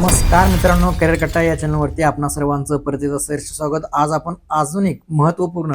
नमस्कार मित्रांनो करिअर कट्टा या चॅनलवरती आपणा सर्वांचं परतीचं सहर्ष स्वागत. आज आपण अजून एक महत्त्वपूर्ण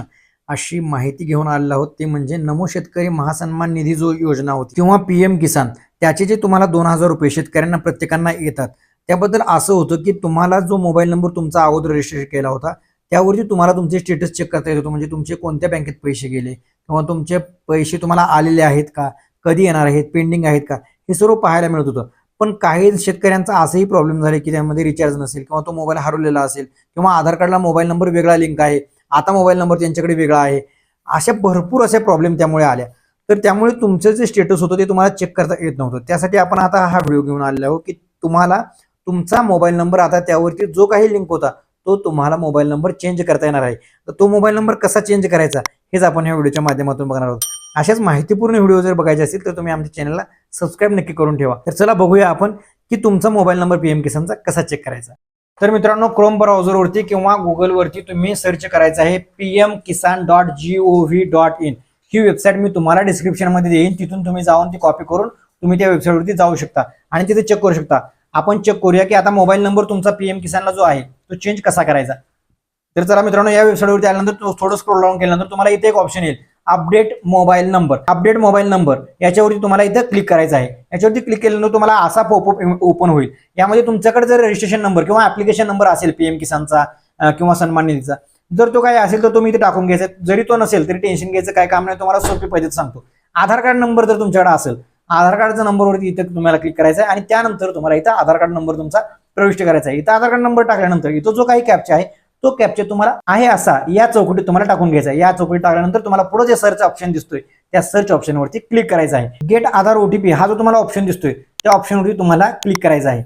अशी माहिती घेऊन आलेलो आहोत. ते म्हणजे नमो शेतकरी महासन्मान निधी जो योजना होती किंवा पी एम किसान त्याचे जे तुम्हाला दोन हजार रुपये शेतकऱ्यांना प्रत्येकांना येतात त्याबद्दल असं होतं की तुम्हाला जो मोबाईल नंबर तुमचा अगोदर रजिस्ट्रेशन केला होता त्यावरती तुम्हाला तुमचे स्टेटस चेक करता येत होतं. म्हणजे तुमचे कोणत्या बँकेत पैसे गेले किंवा तुमचे पैसे तुम्हाला आलेले आहेत का कधी येणार आहेत पेंडिंग आहेत का हे सर्व पाहायला मिळत होतं. पण काही शेतकऱ्यांचा असंही प्रॉब्लेम झाले की त्यामध्ये रिचार्ज नसेल किंवा तो मोबाईल हरवलेला असेल किंवा आधार कार्डला मोबाईल नंबर वेगळा लिंक आहे आता मोबाईल नंबर त्यांच्याकडे वेगळा आहे अशा भरपूर असे प्रॉब्लेम त्यामुळे आल्या. तर त्यामुळे तुमचं जे स्टेटस होतं ते तुम्हाला चेक करता येत नव्हतं. त्यासाठी आपण आता हा व्हिडिओ घेऊन आलेला आहोत की तुम्हाला तुमचा मोबाईल नंबर आता त्यावरती जो काही लिंक होता तो तुम्हाला मोबाईल नंबर चेंज करता येणार आहे. तर तो मोबाईल नंबर कसा चेंज करायचा हेच आपण ह्या व्हिडिओच्या माध्यमातून बघणार आहोत. अशाच माहितीपूर्ण व्हिडिओ जर बघायचे असतील तर तुम्ही आमच्या चॅनलला सबस्क्राईब नक्की करून ठेवा. तर चला बघूया आपण की तुमचा मोबाईल नंबर पीएम किसानचा कसा चेक करायचा. तर मित्रांनो क्रोम ब्राउझरवरती किंवा गुगलवरती तुम्ही सर्च करायचं आहे PM Kisan dot G O V dot in he website मी तुम्हाला डिस्क्रिप्शनमध्ये देईन. तिथून तुम्ही जाऊन ती कॉपी करून तुम्ही त्या वेबसाईटवरती जाऊ शकता आणि तिथे चेक करू शकता. आपण चेक करूया की आता मोबाईल नंबर तुमचा पीएम किसानला जो आहे तो चेंज कसा करायचा. तर चला मित्रांनो या वेबसाईटवरती आल्यानंतर थोडं स्क्रोल डाऊन केल्यानंतर तुम्हाला इथे एक ऑप्शन येईल. Update mobile number. Update mobile number याच्यावरती तुम्हाला इथं क्लिक करायचं आहे. याच्यावरती क्लिक केल्यानंतर तुम्हाला असा पॉपअप ओपन होईल. यामध्ये तुमच्याकडे जर रजिस्ट्रेशन नंबर किंवा ऍप्लिकेशन नंबर असेल पीएम किसानचा किंवा सन्मान निधीचा जर तो काही असेल तर तुम्ही इथे टाकून घ्यायचा जरी तो नसेल तरी टेन्शन घ्यायचं काय काम नाही. तुम्हाला सोपी पद्धत सांगतो. आधार कार्ड नंबर जर तुमच्याकडे असेल आधार कार्डचा नंबरवरती इथं तुम्हाला क्लिक करायचं आहे आणि त्यानंतर तुम्हाला इथं आधार कार्ड नंबर तुमचा प्रविष्ट करायचा आहे. इथं आधार कार्ड नंबर टाकल्यानंतर इथं जो काही कॅप्चा आहे तो कॅप्चर तुम्हाला आहे असा. या चौकटीत तुम्हाला टाकून घ्यायचा आहे. या चौकटीत टाकल्यानंतर तुम्हाला पुढे जे सर्च ऑप्शन दिसतोय त्या सर्च ऑप्शनवरती क्लिक करायचा आहे. गेट आधार ओटीपी हा जो तुम्हाला ऑप्शन दिसतोय त्या ऑप्शनवरती तुम्हाला क्लिक करायचा आहे.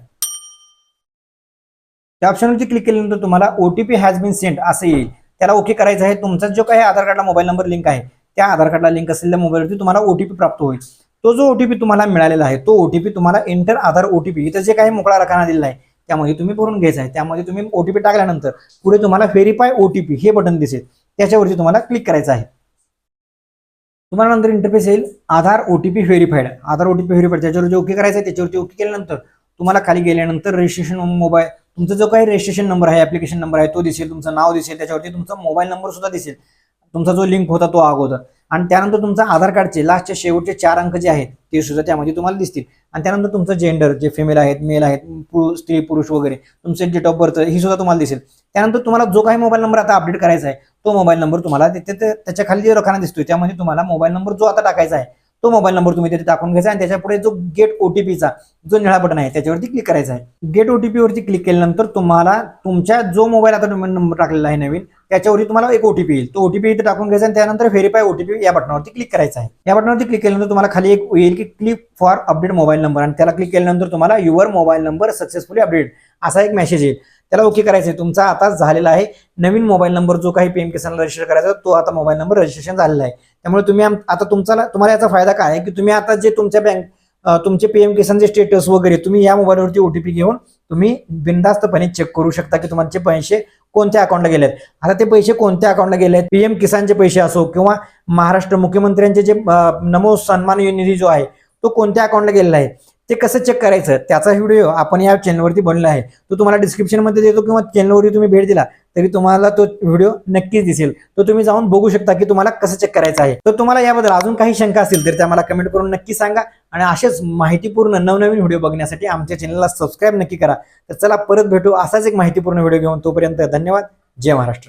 त्या ऑप्शनवरती क्लिक केल्यानंतर तुम्हाला ओटीपी हॅज बीन सेंट असं येईल. त्याला ओके करायचं आहे. तुमचा जो काही आधार कार्डला मोबाईल नंबर लिंक आहे त्या आधार कार्डला लिंक असलेल्या मोबाईलवरती तुम्हाला ओटीपी प्राप्त होईल. तो जो ओटीपी तुम्हाला मिळालेला आहे तो ओटीपी तुम्हाला एंटर आधार ओटीपी इथं जे काही मोकळा रकाना दिलेला आहे त्यामध्ये तुम्ही भरून घ्यायचा आहे. त्यामध्ये तुम्ही ओटीपी टाकल्यानंतर पुढे तुम्हाला व्हेरीफाय ओटीपी हे बटन दिसेल. त्याच्यावरती तुम्हाला क्लिक करायचं आहे. तुम्हाला नंतर इंटरफेस येईल. Aadhaar OTP verified Aadhaar OTP verified त्याच्यावरती ओके करायचं आहे. त्याच्यावरती ओके केल्यानंतर तुम्हाला खाली गेल्यानंतर रजिस्ट्रेशन मोबाईल तुमचा जो काही रजिस्ट्रेशन नंबर आहे ऍप्लिकेशन नंबर आहे तो दिसेल. तुमचं नाव दिसेल. त्याच्यावरती तुमचा मोबाईल नंबर सुद्धा दिसेल. तुमचा जो लिंक होता तो अगोदर. आणि त्यानंतर तुमचा आधार कार्डचे लास्टचे शेवटचे चार अंक जे आहेत ते सुद्धा त्यामध्ये तुम्हाला दिसतील. आणि त्यानंतर तुमचं जेंडर जे फिमेल आहेत मेल आहेत स्त्री पुरुष वगैरे तुमचे डेट ऑफ बर्थ ही सुद्धा तुम्हाला दिसेल. त्यानंतर तुम्हाला जो काही मोबाईल नंबर आता अपडेट करायचा आहे तो मोबाईल नंबर तुम्हाला तिथे ते- त्याच्याखाली जे रखाना दिसतोय त्यामध्ये तुम्हाला मोबाईल नंबर जो आता टाकायचा आहे तो मोबाईल नंबर तुम्ही तिथे टाकून घ्यायचा आणि त्याच्यापुढे जो गेट ओटीपीचा जो निळा बटन आहे त्याच्यावरती क्लिक करायचा आहे. गेट ओटीपीवरती क्लिक केल्यानंतर तुम्हाला तुमच्या जो मोबाईल आता तुम्ही नंबर टाकलेला आहे नवीन त्याच्यावरती तुम्हाला एक ओटीपी येईल. तो ओटीपी इथे टाकून घ्यायचा आणि त्यानंतर व्हेरीफाय ओटीपी या बटनावरती क्लिक करायचा आहे. या बटनावरती क्लिक केल्यानंतर तुम्हाला खाली एक येईल की click for update mobile number आणि त्याला क्लिक केल्यानंतर तुम्हाला your mobile number successfully update असा एक मेसेज येईल. त्याला ओके करायचं आहे तुमचा आता झालेला आहे. नवीन मोबाईल नंबर जो काही पीएम किसान रजिस्टर करायचा तो आता मोबाईल नंबर रजिस्ट्रेशन झालेला आहे. त्यामुळे तुम्ही आम- आता तुमचा तुम्हाला याचा फायदा काय आहे? की तुम्ही आता जे तुमच्या बँक तुमचे पीएम किसानचे स्टेटस वगैरे तुम्ही या मोबाईलवरती ओटीपी घेऊन तुम्ही बिनधास्तपणे चेक करू शकता की तुमचे पैसे कोणत्या अकाउंटला आहेत आता ते पैसे कोणत्या अकाउंटला गेले आहेत पीएम किसानचे पैसे असो किंवा महाराष्ट्र मुख्यमंत्र्यांचे जे नमो सन्मान निधी जो आहे तो कोणत्या अकाउंटला गेलेला आहे ते कसं चेक करायचं त्याचा व्हिडिओ आपण या चॅनलवरती बनला आहे. तो तुम्हाला डिस्क्रिप्शनमध्ये देतो किंवा चॅनलवरती तुम्ही भेट दिला तरी तुम्हाला तो व्हिडिओ नक्कीच दिसेल. तो तुम्ही जाऊन बघू शकता की तुम्हाला कसं चेक करायचं आहे. तर तुम्हाला याबद्दल अजून काही शंका असतील तर त्या मला कमेंट करून नक्की सांगा. आणि असेच माहितीपूर्ण नवनवीन व्हिडिओ बघण्यासाठी आमच्या चॅनलला सबस्क्राईब नक्की करा. तर चला परत भेटू असाच एक माहितीपूर्ण व्हिडिओ घेऊन. तोपर्यंत धन्यवाद. जय महाराष्ट्र.